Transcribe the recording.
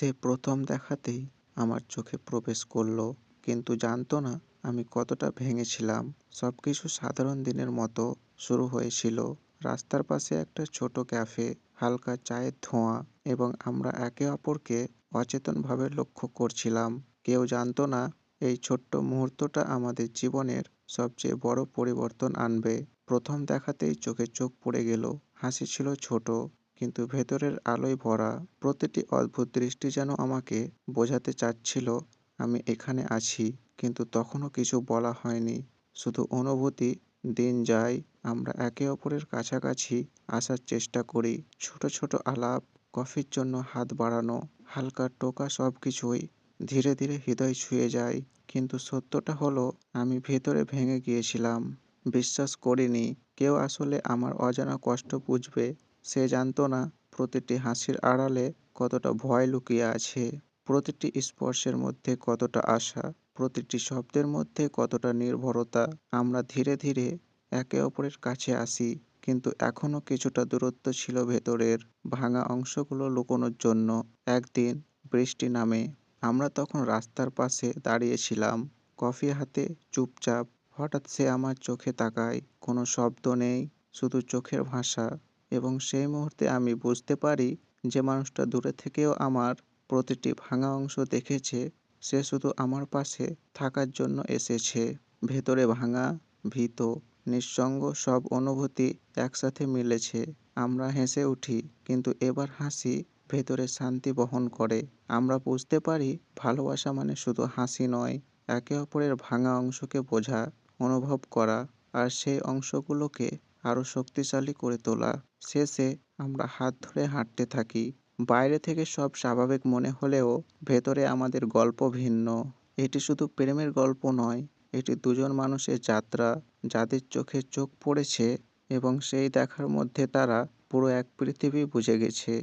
সে প্রথম দেখাতেই আমার চোখে প্রবেশ করল, কিন্তু জানতো না আমি কতটা ভেঙেছিলাম। সবকিছু সাধারণ দিনের মতো শুরু হয়েছিল। রাস্তার পাশে একটা ছোট ক্যাফে, হালকা চায়ের ধোঁয়া এবং আমরা একে অপরকে অচেতনভাবে লক্ষ্য করছিলাম। কেউ জানতো না এই ছোট্ট মুহূর্তটা আমাদের জীবনের সবচেয়ে বড় পরিবর্তন আনবে। প্রথম দেখাতেই চোখে চোখ পড়ে গেল, হাসি ছিল ছোট। কিন্তু ভেতরের আলোয় ভরা প্রতিটি অদ্ভুত দৃষ্টি যেন আমাকে বোঝাতে চাচ্ছিল, আমি এখানে আছি। কিন্তু তখনও কিছু বলা হয়নি। শুধু অনুভূতি, দিন যায়, আমরা একে অপরের কাছাকাছি আসার চেষ্টা করি। ছোট ছোট আলাপ, কফির জন্য হাত বাড়ানো, হালকা টোকা সব কিছুই ধীরে ধীরে হৃদয় ছুঁয়ে যায়। কিন্তু সত্যটা হলো, আমি ভেতরে ভেঙে গিয়েছিলাম। বিশ্বাস করিনি, কেউ আসলে আমার অজানা কষ্ট বুঝবে। সে জানতো না প্রতিটি হাসির আড়ালে কতটা ভয় লুকিয়ে আছে, প্রতিটি স্পর্শের মধ্যে কতটা আশা, প্রতিটি শব্দের মধ্যে কতটা নির্ভরতা। আমরা ধীরে ধীরে একে অপরের কাছে আসি, কিন্তু এখনও কিছুটা দূরত্ব ছিল ভেতরের ভাঙা অংশগুলো লুকোনোর জন্য। একদিন বৃষ্টি নামে, আমরা তখন রাস্তার পাশে দাঁড়িয়েছিলাম। কফি হাতে চুপচাপ, হঠাৎ সে আমার চোখে তাকায়। কোনো শব্দ নেই, শুধু চোখের ভাষা। এবং সেই মুহূর্তে আমি বুঝতে পারি যে মানুষটা দূরে থেকেও আমার প্রতিটি ভাঙা অংশ দেখেছে, সে শুধু আমার পাশে থাকার জন্য এসেছে। ভেতরে ভাঙা, ভীত, নিঃসঙ্গ সব অনুভূতি একসাথে মিলেছে। আমরা হেসে উঠি, কিন্তু এবার হাসি ভেতরে শান্তি বহন করে। আমরা বুঝতে পারি ভালোবাসা মানে শুধু হাসি নয়, একে অপরের ভাঙা অংশকে বোঝা, অনুভব করা, আর সেই অংশগুলোকে আরও শক্তিশালী করে তোলা। শেষে আমরা হাত ধরে হাঁটতে থাকি। বাইরে থেকে সব স্বাভাবিক মনে হলেও ভেতরে আমাদের গল্প ভিন্ন। এটি শুধু প্রেমের গল্প নয়, এটি দুজন মানুষের যাত্রা, যাদের চোখে চোখ পড়েছে এবং সেই দেখার মধ্যে তারা পুরো এক পৃথিবী বুঝে গেছে।